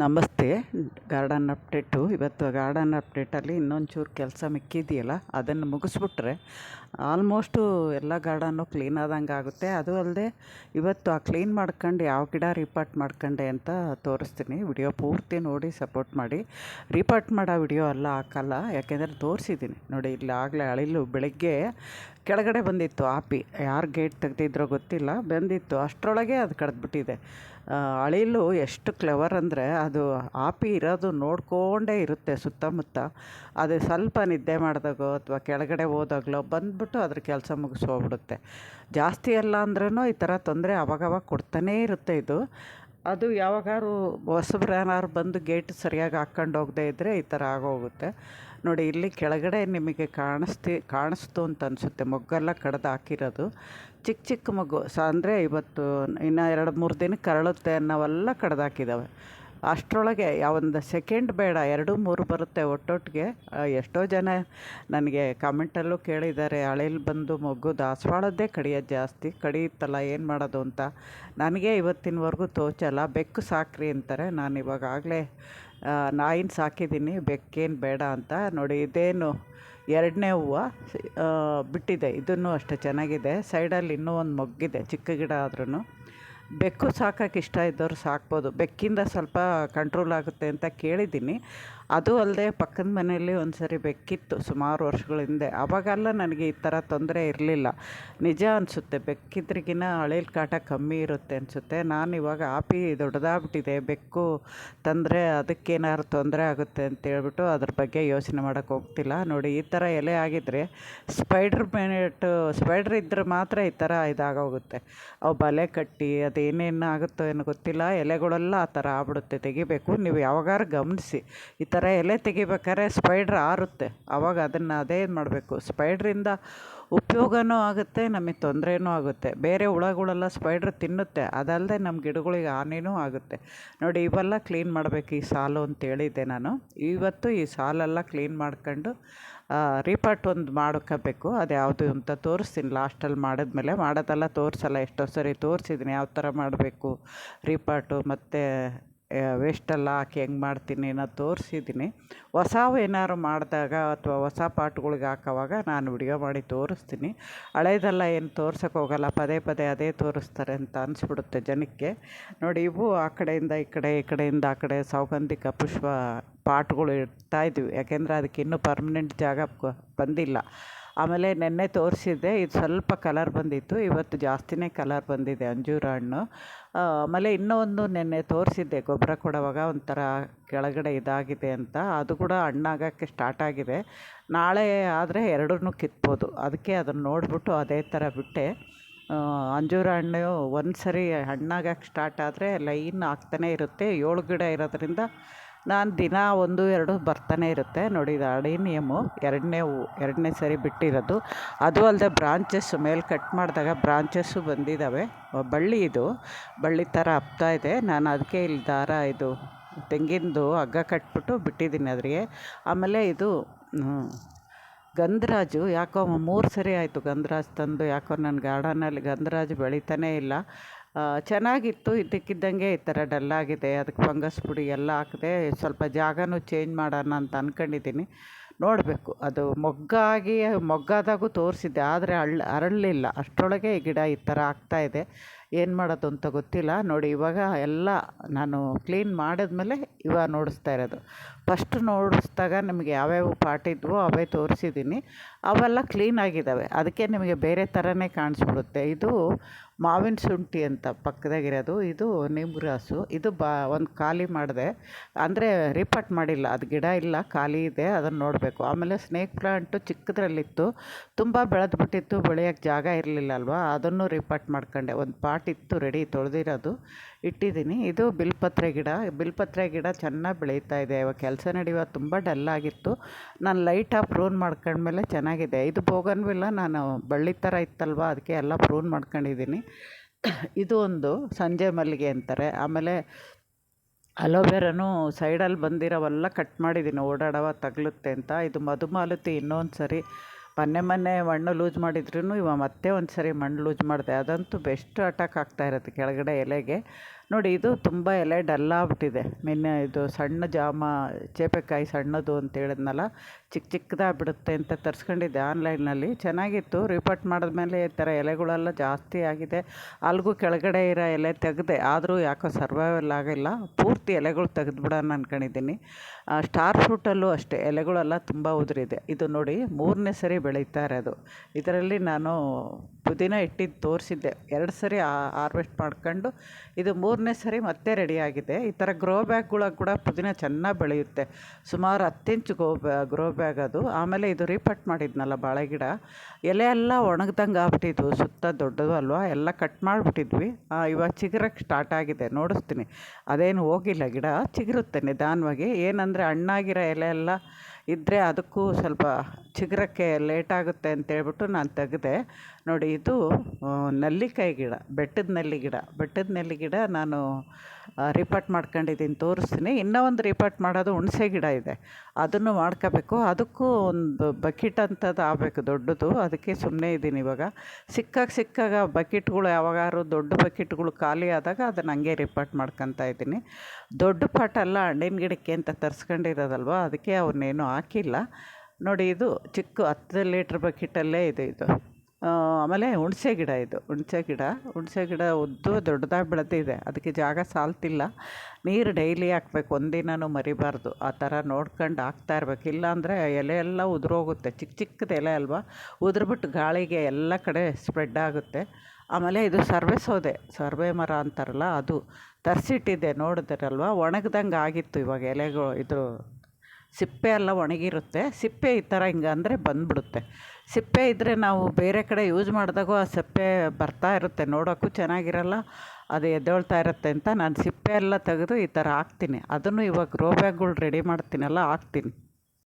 ನಮಸ್ತೆ. Garden update. ಇವತ್ತು garden ಅಪ್ಡೇಟಲ್ಲಿ ಇನ್ನೊಂಚೂರು ಕೆಲಸ ಮಿಕ್ಕಿದೆಯಲ್ಲ, ಅದನ್ನು ಮುಗಿಸ್ಬಿಟ್ರೆ ಆಲ್ಮೋಸ್ಟು ಎಲ್ಲ ಗಾರ್ಡನ್ನು ಕ್ಲೀನ್ ಆದಂಗೆ ಆಗುತ್ತೆ. ಅದು ಅಲ್ಲದೆ ಇವತ್ತು ಆ ಕ್ಲೀನ್ ಮಾಡ್ಕೊಂಡು ಯಾವ ಗಿಡ ರಿಪೋರ್ಟ್ ಮಾಡ್ಕೊಂಡೆ ಅಂತ ತೋರಿಸ್ತೀನಿ. ವಿಡಿಯೋ ಪೂರ್ತಿ ನೋಡಿ, ಸಪೋರ್ಟ್ ಮಾಡಿ. ರಿಪೋರ್ಟ್ ಮಾಡೋ ವಿಡಿಯೋ ಎಲ್ಲ ಹಾಕಲ್ಲ ಯಾಕೆಂದರೆ ತೋರಿಸಿದ್ದೀನಿ. ನೋಡಿ, ಇಲ್ಲಿ ಆಗಲೇ ಅಳಿಲು ಬೆಳಗ್ಗೆ ಕೆಳಗಡೆ ಬಂದಿತ್ತು, ಆಪಿ. ಯಾರು ಗೇಟ್ ತೆಗೆದಿದ್ರೋ ಗೊತ್ತಿಲ್ಲ. ಬಂದಿತ್ತು. ಅಷ್ಟರೊಳಗೆ ಅದು ಕಡ್ದುಬಿಟ್ಟಿದೆ. ಅಳಿಲು ಎಷ್ಟು ಕ್ಲೆವರ್ ಅಂದರೆ ಅದು ಆಪಿ ಇರೋದು ನೋಡ್ಕೊಂಡೇ ಇರುತ್ತೆ ಸುತ್ತಮುತ್ತ. ಅದು ಸ್ವಲ್ಪ ನಿದ್ದೆ ಮಾಡಿದಾಗೋ ಅಥವಾ ಕೆಳಗಡೆ ಹೋದಾಗಲೋ ಬಂದ್ಬಿಟ್ಟು ಅದ್ರ ಕೆಲಸ ಮುಗಿಸೋಗ್ಬಿಡುತ್ತೆ ಜಾಸ್ತಿ ಅಲ್ಲ ಅಂದ್ರೂ ಈ ಥರ ತೊಂದರೆ ಅವಾಗವಾಗ ಕೊಡ್ತಾನೇ ಇರುತ್ತೆ ಇದು. ಅದು ಯಾವಾಗಾರು ಹೊಸಬ್ರು ಏನಾದ್ರು ಬಂದು ಗೇಟ್ ಸರಿಯಾಗಿ ಹಾಕ್ಕೊಂಡು ಹೋಗದೇ ಇದ್ದರೆ ಈ ಥರ ಆಗೋಗುತ್ತೆ. ನೋಡಿ, ಇಲ್ಲಿ ಕೆಳಗಡೆ ನಿಮಗೆ ಕಾಣಿಸ್ತಿ, ಕಾಣಿಸ್ತು ಅಂತ ಅನಿಸುತ್ತೆ. ಮೊಗ್ಗೆಲ್ಲ ಕಡ್ದು ಹಾಕಿರೋದು. ಚಿಕ್ಕ ಚಿಕ್ಕ ಮಗು ಸ, ಅಂದರೆ ಇವತ್ತು ಇನ್ನು ಎರಡು ಮೂರು ದಿನಕ್ಕೆ ಕರಳುತ್ತೆ ಅನ್ನೋವೆಲ್ಲ ಕಡ್ದು ಹಾಕಿದ್ದಾವೆ ಅಷ್ಟರೊಳಗೆ ಯಾವೊಂದು ಸೆಕೆಂಡ್ ಬೇಡ, ಎರಡು ಮೂರು ಬರುತ್ತೆ ಒಟ್ಟೊಟ್ಟಿಗೆ ಎಷ್ಟೋ ಜನ ನನಗೆ ಕಾಮೆಂಟಲ್ಲೂ ಕೇಳಿದ್ದಾರೆ, ಹಳೇಲಿ ಬಂದು ಮೊಗ್ಗು ದಾಸವಾಳದ್ದೇ ಕಡಿಯೋದು ಜಾಸ್ತಿ, ಕಡಿಯುತ್ತಲ್ಲ, ಏನು ಮಾಡೋದು ಅಂತ. ನನಗೆ ಇವತ್ತಿನವರೆಗೂ ತೋಚಲ್ಲ, ಬೆಕ್ಕು ಸಾಕ್ರಿ ಅಂತಾರೆ. ನಾನು ಇವಾಗಲೇ ನಾಯಿನ ಸಾಕಿದ್ದೀನಿ ಬೆಕ್ಕೇನು ಬೇಡ ಅಂತ. ನೋಡಿ, ಇದೇನು ಎರಡನೇ ಹೂವು ಬಿಟ್ಟಿದೆ. ಇದನ್ನು ಅಷ್ಟೇ ಚೆನ್ನಾಗಿದೆ. ಸೈಡಲ್ಲಿ ಇನ್ನೂ ಒಂದು ಮೊಗ್ಗಿದೆ, ಚಿಕ್ಕ ಗಿಡ ಆದ್ರೂ ಬೆಕ್ಕು ಸಾಕೋಕೆ ಇಷ್ಟ ಇದ್ದವ್ರು ಸಾಕ್ಬೋದು. ಬೆಕ್ಕಿಂದ ಸ್ವಲ್ಪ ಕಂಟ್ರೋಲ್ ಆಗುತ್ತೆ ಅಂತ ಕೇಳಿದ್ದೀನಿ. ಅದು ಅಲ್ಲದೆ ಪಕ್ಕದ ಮನೆಯಲ್ಲಿ ಒಂದು ಸರಿ ಬೆಕ್ಕಿತ್ತು ಸುಮಾರು ವರ್ಷಗಳ ಹಿಂದೆ. ಅವಾಗೆಲ್ಲ ನನಗೆ ಈ ಥರ ತೊಂದರೆ ಇರಲಿಲ್ಲ. ನಿಜ ಅನಿಸುತ್ತೆ, ಬೆಕ್ಕಿದ್ರಿಗಿನ ಹಳೇಲಿ ಕಾಟ ಕಮ್ಮಿ ಇರುತ್ತೆ ಅನಿಸುತ್ತೆ. ನಾನು ಇವಾಗ ಆಪಿ ದೊಡ್ಡದಾಗ್ಬಿಟ್ಟಿದೆ, ಬೆಕ್ಕು ತಂದರೆ ಅದಕ್ಕೇನಾದ್ರು ತೊಂದರೆ ಆಗುತ್ತೆ ಅಂತೇಳ್ಬಿಟ್ಟು ಅದ್ರ ಬಗ್ಗೆ ಯೋಚನೆ ಮಾಡೋಕ್ಕೆ ಹೋಗ್ತಿಲ್ಲ. ನೋಡಿ, ಈ ಥರ ಎಲೆ ಆಗಿದ್ದರೆ ಸ್ಪೈಡ್ರ್ ಮೆನೆಟು ಸ್ಪೈಡ್ರ್ ಇದ್ದರೆ ಮಾತ್ರ ಈ ಥರ ಇದಾಗೋಗುತ್ತೆ. ಅವು ಬಲೆ ಕಟ್ಟಿ ಅದೇನೇನು ಆಗುತ್ತೋ ಏನೋ ಗೊತ್ತಿಲ್ಲ. ಎಲೆಗಳೆಲ್ಲ ಆ ಥರ ಆಗ್ಬಿಡುತ್ತೆ. ತೆಗಿಬೇಕು. ನೀವು ಯಾವಾಗಾರು ಗಮನಿಸಿ. ಈ ಥರ ಎಲೆ ತೆಗಿಬೇಕಾದ್ರೆ ಸ್ಪೈಡ್ರ್ ಆರುತ್ತೆ. ಆವಾಗ ಅದನ್ನು ಅದೇ ಮಾಡಬೇಕು. ಸ್ಪೈಡ್ರಿಂದ ಉಪಯೋಗವೂ ಆಗುತ್ತೆ, ನಮಗೆ ತೊಂದರೆಯೂ ಆಗುತ್ತೆ. ಬೇರೆ ಹುಳಗಳೆಲ್ಲ ಸ್ಪೈಡ್ರ್ ತಿನ್ನುತ್ತೆ. ಅದಲ್ಲದೆ ನಮ್ಮ ಗಿಡಗಳಿಗೆ ಹಾನಿನೂ ಆಗುತ್ತೆ. ನೋಡಿ, ಇವೆಲ್ಲ ಕ್ಲೀನ್ ಮಾಡಬೇಕು ಈ ಸಾಲು ಅಂತ ಹೇಳಿದ್ದೆ ನಾನು. ಇವತ್ತು ಈ ಸಾಲೆಲ್ಲ ಕ್ಲೀನ್ ಮಾಡ್ಕೊಂಡು ರೀಪಾಟ್ ಒಂದು ಮಾಡ್ಕೋಬೇಕು. ಅದು ಯಾವುದು ಅಂತ ತೋರಿಸ್ತೀನಿ. ಲಾಸ್ಟಲ್ಲಿ ಮಾಡಿದ್ಮೇಲೆ. ಮಾಡೋದೆಲ್ಲ ತೋರಿಸಲ್ಲ. ಎಷ್ಟೋ ಸರಿ ತೋರಿಸಿದ್ದೀನಿ ಯಾವ ಥರ ಮಾಡಬೇಕು ರೀಪಾಟು ಮತ್ತು ವೇಸ್ಟೆಲ್ಲ ಹಾಕಿ ಹೆಂಗೆ ಮಾಡ್ತೀನಿ ಅನ್ನೋದು ತೋರಿಸಿದ್ದೀನಿ. ಹೊಸವು ಏನಾದ್ರು ಮಾಡಿದಾಗ ಅಥವಾ ಹೊಸ ಪಾಟ್ಗಳಿಗೆ ಹಾಕೋವಾಗ ನಾನು ವಿಡಿಯೋ ಮಾಡಿ ತೋರಿಸ್ತೀನಿ. ಹಳೇದೆಲ್ಲ ಏನು ತೋರ್ಸೋಕೆ ಹೋಗಲ್ಲ, ಪದೇ ಪದೇ ಅದೇ ತೋರಿಸ್ತಾರೆ ಅಂತ ಅನಿಸ್ಬಿಡುತ್ತೆ ಜನಕ್ಕೆ. ನೋಡಿ, ಇವು ಆ ಕಡೆಯಿಂದ ಈ ಕಡೆ, ಈ ಕಡೆಯಿಂದ ಆ ಕಡೆ ಸೌಗಂಧಿಕ ಪುಷ್ಪ ಪಾಟ್ಗಳು ಇಡ್ತಾಯಿದ್ವಿ ಯಾಕೆಂದರೆ ಅದಕ್ಕೆ ಇನ್ನೂ ಪರ್ಮನೆಂಟ್ ಜಾಗ ಬಂದಿಲ್ಲ. ಆಮೇಲೆ ನೆನ್ನೆ ತೋರಿಸಿದ್ದೆ, ಇದು ಸ್ವಲ್ಪ ಕಲರ್ ಬಂದಿತ್ತು, ಇವತ್ತು ಜಾಸ್ತಿನೇ ಕಲರ್ ಬಂದಿದೆ ಅಂಜೂರ ಹಣ್ಣು ಆಮೇಲೆ ಇನ್ನೂ ಒಂದು ನೆನ್ನೆ ತೋರಿಸಿದ್ದೆ, ಗೊಬ್ಬರ ಕೊಡುವಾಗ ಒಂಥರ ಕೆಳಗಡೆ ಇದಾಗಿದೆ ಅಂತ. ಅದು ಕೂಡ ಹಣ್ಣಾಗೋಕ್ಕೆ ಸ್ಟಾರ್ಟ್ ಆಗಿದೆ. ನಾಳೆ ಆದರೆ ಎರಡೂ ಕಿತ್ಬೋದು. ಅದಕ್ಕೆ ಅದನ್ನು ನೋಡಿಬಿಟ್ಟು ಅದೇ ಥರ ಬಿಟ್ಟೆ. ಅಂಜೂರ ಹಣ್ಣು ಒಂದು ಸರಿ ಹಣ್ಣಾಗಕ್ಕೆ ಸ್ಟಾರ್ಟ್ ಆದರೆ ಲೈನ್ ಆಗ್ತಾನೇ ಇರುತ್ತೆ. ಏಳು ಗಿಡ ಇರೋದ್ರಿಂದ ನಾನು ದಿನ ಒಂದು, ಎರಡು ಬರ್ತಾನೆ ಇರುತ್ತೆ. ನೋಡಿ, ಇದು ಅಡೇನಿಯಮ್ಮು ಎರಡನೇ ಎರಡನೇ ಸರಿ ಬಿಟ್ಟಿರೋದು. ಅದು ಅಲ್ಲದೆ ಬ್ರಾಂಚಸ್ಸು ಮೇಲೆ ಕಟ್ ಮಾಡಿದಾಗ ಬ್ರಾಂಚಸ್ಸು ಬಂದಿದ್ದಾವೆ ಬಳ್ಳಿ ಇದು. ಬಳ್ಳಿ ಥರ ಹಬ್ತಾ ಇದೆ. ನಾನು ಅದಕ್ಕೆ ಇಲ್ಲಿ ದಾರ ಇದು ತೆಂಗಿನದು ಹಗ್ಗ ಕಟ್ಬಿಟ್ಟು ಬಿಟ್ಟಿದ್ದೀನಿ ಅದ್ರಿಗೆ. ಆಮೇಲೆ ಇದು ಗಂಧರಾಜು. ಯಾಕೋ ಮೂರು ಸರಿ ಆಯಿತು ಗಂಧರಾಜ್ ತಂದು. ಯಾಕೋ ನನ್ನ ಗಾರ್ಡನಲ್ಲಿ ಗಂಧರಾಜು ಬೆಳೀತಾನೇ ಇಲ್ಲ. ಚೆನ್ನಾಗಿತ್ತು ಇದ್ದಕ್ಕಿದ್ದಂಗೆ ಈ ಥರ ಡಲ್ಲಾಗಿದೆ ಅದಕ್ಕೆ ಫಂಗಸ್ ಪುಡಿ ಎಲ್ಲ ಹಾಕಿದೆ ಸ್ವಲ್ಪ ಜಾಗನೂ ಚೇಂಜ್ ಮಾಡೋಣ ಅಂತ ಅಂದ್ಕೊಂಡಿದ್ದೀನಿ ನೋಡಬೇಕು, ಅದು ಮೊಗ್ಗಾಗಿ, ಮೊಗ್ಗಾದಾಗೂ ತೋರಿಸಿದ್ದೆ, ಆದರೆ ಅಳ್ ಅರಳಲಿಲ್ಲ ಅಷ್ಟರೊಳಗೆ ಈ ಗಿಡ ಈ ಥರ ಆಗ್ತಾಯಿದೆ ಏನು ಮಾಡೋದು ಅಂತ ಗೊತ್ತಿಲ್ಲ. ನೋಡಿ, ಇವಾಗ ಎಲ್ಲ ನಾನು ಕ್ಲೀನ್ ಮಾಡಿದ್ಮೇಲೆ ಇವಾಗ ನೋಡಿಸ್ತಾ ಇರೋದು. ಫಸ್ಟ್ ನೋಡಿಸ್ದಾಗ ನಿಮಗೆ ಯಾವ್ಯಾವ ಪಾಟ್ ಇದ್ವೋ ಅವೇ ತೋರಿಸಿದ್ದೀನಿ. ಅವೆಲ್ಲ ಕ್ಲೀನ್ ಆಗಿದ್ದಾವೆ. ಅದಕ್ಕೆ ನಿಮಗೆ ಬೇರೆ ಥರನೇ ಕಾಣಿಸ್ಬಿಡುತ್ತೆ. ಇದು ಮಾವಿನ ಶುಂಠಿ ಅಂತ ಪಕ್ಕದಾಗಿರೋದು, ಇದು ಗ್ರಾಸು ಇದು ಬಾ, ಒಂದು ಖಾಲಿ ಮಾಡಿದೆ. ಅಂದರೆ ರಿಪಟ್ ಮಾಡಿಲ್ಲ, ಅದು ಗಿಡ ಇಲ್ಲ, ಖಾಲಿ ಇದೆ ಅದನ್ನು ನೋಡಬೇಕು. ಆಮೇಲೆ ಸ್ನೇಕ್ ಪ್ಲಾಂಟು ಚಿಕ್ಕದ್ರಲ್ಲಿತ್ತು. ತುಂಬ ಬೆಳೆದ್ಬಿಟ್ಟಿತ್ತು ಬೆಳೆಯೋಕ್ಕೆ ಜಾಗ ಇರಲಿಲ್ಲ ಅಲ್ವಾ? ಅದನ್ನು ರಿಪಟ್ ಮಾಡ್ಕೊಂಡೆ. ಒಂದು ಪಾಟ್ ಇತ್ತು, ರೆಡಿ, ತೊಳೆದಿರೋದು. ಇಟ್ಟಿದ್ದೀನಿ. ಇದು ಬಿಲ್ಪತ್ರೆ ಗಿಡ. ಬಿಲ್ಪತ್ರೆ ಗಿಡ ಚೆನ್ನಾಗಿ ಬೆಳೀತಾ ಇದೆ. ಇವಾಗ ಕೆಲಸ ನಡೆಯುವಾಗ ತುಂಬ ಡಲ್ಲಾಗಿತ್ತು ನಾನು ಲೈಟಾಗಿ ಪ್ರೂನ್ ಮಾಡ್ಕೊಂಡ್ಮೇಲೆ ಚೆನ್ನಾಗಿದೆ. ಇದು ಬೋಗನ್ವಿಲ್ಲ. ನಾನು ಬಳ್ಳಿ ಥರ ಇತ್ತಲ್ವ? ಅದಕ್ಕೆ ಎಲ್ಲ ಪ್ರೂನ್ ಮಾಡ್ಕೊಂಡಿದ್ದೀನಿ. ಇದು ಒಂದು ಸಂಜೆ ಮಲ್ಲಿಗೆ ಅಂತಾರೆ. ಆಮೇಲೆ ಅಲೋವೆರಾನು ಸೈಡಲ್ಲಿ ಬಂದಿರೋವೆಲ್ಲ ಕಟ್ ಮಾಡಿದ್ದೀನಿ. ಓಡಾಡವ ತಗಲುತ್ತೆ ಅಂತ. ಇದು ಮಧುಮಾಲತಿ ಇನ್ನೊಂದು ಸರಿ ಮೊನ್ನೆ ಮೊನ್ನೆ ಮಣ್ಣು ಲೂಸ್ ಮಾಡಿದ್ರೂ ಇವಾಗ ಮತ್ತೆ ಒಂದು ಸರಿ ಮಣ್ಣು ಲೂಸ್ ಮಾಡಿದೆ. ಅದಂತೂ ಬೆಸ್ಟ್ ಅಟ್ಯಾಕ್ ಆಗ್ತಾ ಇರುತ್ತೆ ಕೆಳಗಡೆ ಎಲೆಗೆ. ನೋಡಿ, ಇದು ತುಂಬ ಎಲೆ ಡಲ್ ಆಗ್ಬಿಟ್ಟಿದೆ. ನಿನ್ನೆ ಇದು ಸಣ್ಣ ಜಾಮ, ಚೇಪೆಕಾಯಿ ಸಣ್ಣದು ಅಂತ ಹೇಳಿದ್ನಲ್ಲ ಚಿಕ್ಕ ಚಿಕ್ಕದಾಗ್ಬಿಡುತ್ತೆ ಅಂತ ತರಿಸ್ಕೊಂಡಿದ್ದೆ ಆನ್ಲೈನಲ್ಲಿ ಚೆನ್ನಾಗಿತ್ತು. ರಿಪೋರ್ಟ್ ಮಾಡಿದ್ಮೇಲೆ ಈ ಥರ ಎಲೆಗಳೆಲ್ಲ ಜಾಸ್ತಿ ಆಗಿದೆ. ಅಲ್ಗೂ ಕೆಳಗಡೆ ಇರೋ ಎಲೆ ತೆಗೆದೆ, ಆದರೂ ಯಾಕೋ ಸರ್ವೈವಲ್ ಆಗಿಲ್ಲ. ಪೂರ್ತಿ ಎಲೆಗಳು ತೆಗೆದ್ಬಿಡೋಣ ಅಂದ್ಕೊಂಡಿದ್ದೀನಿ ಸ್ಟಾರ್ ಫ್ರೂಟಲ್ಲೂ ಅಷ್ಟೇ, ಎಲೆಗಳೆಲ್ಲ ತುಂಬ ಉದುರಿದೆ. ಇದು ನೋಡಿ, ಮೂರನೇ ಸರಿ ಬೆಳೀತಾ ಇರೋದು. ಇದರಲ್ಲಿ ನಾನು ಪುದೀನ ಇಟ್ಟಿದ್ದು ತೋರಿಸಿದ್ದೆ. ಎರಡು ಸರಿ ಹಾರ್ವೆಸ್ಟ್ ಮಾಡ್ಕೊಂಡು, ಇದು ಮೂರನೇ ಸರಿ ಮತ್ತೆ ರೆಡಿಯಾಗಿದೆ. ಈ ಥರ ಗ್ರೋ ಬ್ಯಾಗ್ಗಳಿಗೆ ಕೂಡ ಪುದೀನ ಚೆನ್ನಾಗಿ ಬೆಳೆಯುತ್ತೆ. ಸುಮಾರು ಹತ್ತಿಂಚು ಗೋ ಬ್ಯಾ ಗ್ರೋ ಬ್ಯಾಗ್ ಅದು. ಆಮೇಲೆ ಇದು ರೀಪಟ್ ಮಾಡಿದ್ನಲ್ಲ ಬಾಳೆ ಗಿಡ. ಎಲೆ ಎಲ್ಲ ಒಣಗ್ದಂಗೆ ಆಗ್ಬಿಟ್ಟಿದ್ವು. ಸುತ್ತ ದೊಡ್ಡದು ಅಲ್ವಾ? ಎಲ್ಲ ಕಟ್ ಮಾಡಿಬಿಟ್ಟಿದ್ವಿ. ಇವಾಗ ಚಿಗುರಕ್ಕೆ ಸ್ಟಾರ್ಟ್ ಆಗಿದೆ. ನೋಡಿಸ್ತೀನಿ. ಅದೇನು ಹೋಗಿಲ್ಲ ಗಿಡ. ಚಿಗುರುತ್ತೆ ನಿಧಾನವಾಗಿ. ಏನಂದರೆ ಹಣ್ಣಾಗಿರೋ ಎಲೆ ಎಲ್ಲ ಇದ್ದರೆ ಅದಕ್ಕೂ ಸ್ವಲ್ಪ ಚಿಗುರಕ್ಕೆ ಲೇಟಾಗುತ್ತೆ ಅಂತೇಳ್ಬಿಟ್ಟು ನಾನು ತೆಗೆದೆ. ನೋಡಿ, ಇದು ನೆಲ್ಲಿಕಾಯಿ ಗಿಡ, ಬೆಟ್ಟದ ನೆಲ್ಲಿ ಗಿಡ. ಬೆಟ್ಟದ ನೆಲ್ಲಿ ಗಿಡ ನಾನು ರಿಪೋರ್ಟ್ ಮಾಡ್ಕೊಂಡಿದ್ದೀನಿ, ತೋರಿಸ್ತೀನಿ. ಇನ್ನೂ ಒಂದು ರಿಪೋರ್ಟ್ ಮಾಡೋದು ಹುಣಸೆ ಗಿಡ ಇದೆ. ಅದನ್ನು ಮಾಡ್ಕೋಬೇಕು. ಅದಕ್ಕೂ ಒಂದು ಬಕೆಟ್ ಅಂಥದ್ದು ಆಗಬೇಕು, ದೊಡ್ಡದು. ಅದಕ್ಕೆ ಸುಮ್ಮನೆ ಇದ್ದೀನಿ ಇವಾಗ. ಸಿಕ್ಕಾಗ ಸಿಕ್ಕಾಗ ಬಕೆಟ್ಗಳು ಯಾವಾಗಾದ್ರು ದೊಡ್ಡ ಬಕೆಟ್ಗಳು ಖಾಲಿ ಆದಾಗ ಅದನ್ನು ಹಂಗೆ ರಿಪೋರ್ಟ್ ಮಾಡ್ಕೊತಾ ಇದ್ದೀನಿ. ದೊಡ್ಡ ಪಾಟ್ ಅಲ್ಲ ಹಣ್ಣಿನ ಗಿಡಕ್ಕೆ ಅಂತ ತರಿಸ್ಕೊಂಡಿರೋದಲ್ವ? ಅದಕ್ಕೆ ಅವನ್ನೇನು ಹಾಕಿಲ್ಲ. ನೋಡಿ, ಇದು ಚಿಕ್ಕ ಹತ್ತು ಲೀಟ್ರ್ ಬಕೆಟಲ್ಲೇ ಇದೆ ಇದು. ಆಮೇಲೆ ಹುಣಸೆ ಗಿಡ ಇದು, ಹುಣಸೆ ಗಿಡ. ಹುಣಸೆ ಗಿಡ ಉದ್ದು ದೊಡ್ಡದಾಗಿ ಬೆಳೆದಿದೆ. ಅದಕ್ಕೆ ಜಾಗ ಸಾಲ್ತಿಲ್ಲ. ನೀರು ಡೈಲಿ ಹಾಕ್ಬೇಕು, ಒಂದಿನನೂ ಮರಿಬಾರ್ದು. ಆ ಥರ ನೋಡ್ಕೊಂಡು ಹಾಕ್ತಾ ಇರ್ಬೇಕು. ಇಲ್ಲಾಂದರೆ ಎಲೆ ಎಲ್ಲ ಉದುರೋಗುತ್ತೆ. ಚಿಕ್ಕ ಚಿಕ್ಕದು ಎಲೆ ಅಲ್ವಾ? ಉದುರ್ಬಿಟ್ಟು ಗಾಳಿಗೆ ಎಲ್ಲ ಕಡೆ ಸ್ಪ್ರೆಡ್ ಆಗುತ್ತೆ. ಆಮೇಲೆ ಇದು ಸರ್ವೆ ಸೌದೆ. ಸರ್ವೆ ಮರ ಅಂತಾರಲ್ಲ ಅದು. ತರಿಸಿಟ್ಟಿದ್ದೆ, ನೋಡಿದ್ರಲ್ವ? ಒಣಗ್ದಂಗೆ ಆಗಿತ್ತು ಇವಾಗ ಎಲೆಗಳು, ಇದು ಸಿಪ್ಪೆ ಎಲ್ಲ ಒಣಗಿರುತ್ತೆ. ಸಿಪ್ಪೆ ಈ ಥರ ಹಿಂಗೆ ಅಂದರೆ ಬಂದುಬಿಡುತ್ತೆ. ಸಿಪ್ಪೆ ಇದ್ದರೆ ನಾವು ಬೇರೆ ಕಡೆ ಯೂಸ್ ಮಾಡಿದಾಗೂ ಆ ಸಿಪ್ಪೆ ಬರ್ತಾ ಇರುತ್ತೆ. ನೋಡೋಕ್ಕೂ ಚೆನ್ನಾಗಿರಲ್ಲ, ಅದು ಎದ್ದೇಳ್ತಾ ಇರುತ್ತೆ ಅಂತ ನಾನು ಸಿಪ್ಪೆ ಎಲ್ಲ ತೆಗೆದು ಈ ಥರ ಹಾಕ್ತೀನಿ. ಅದನ್ನು ಇವಾಗ ಗ್ರೋ ಬ್ಯಾಗ್ಗಳು ರೆಡಿ ಮಾಡ್ತೀನಲ್ಲ, ಹಾಕ್ತೀನಿ.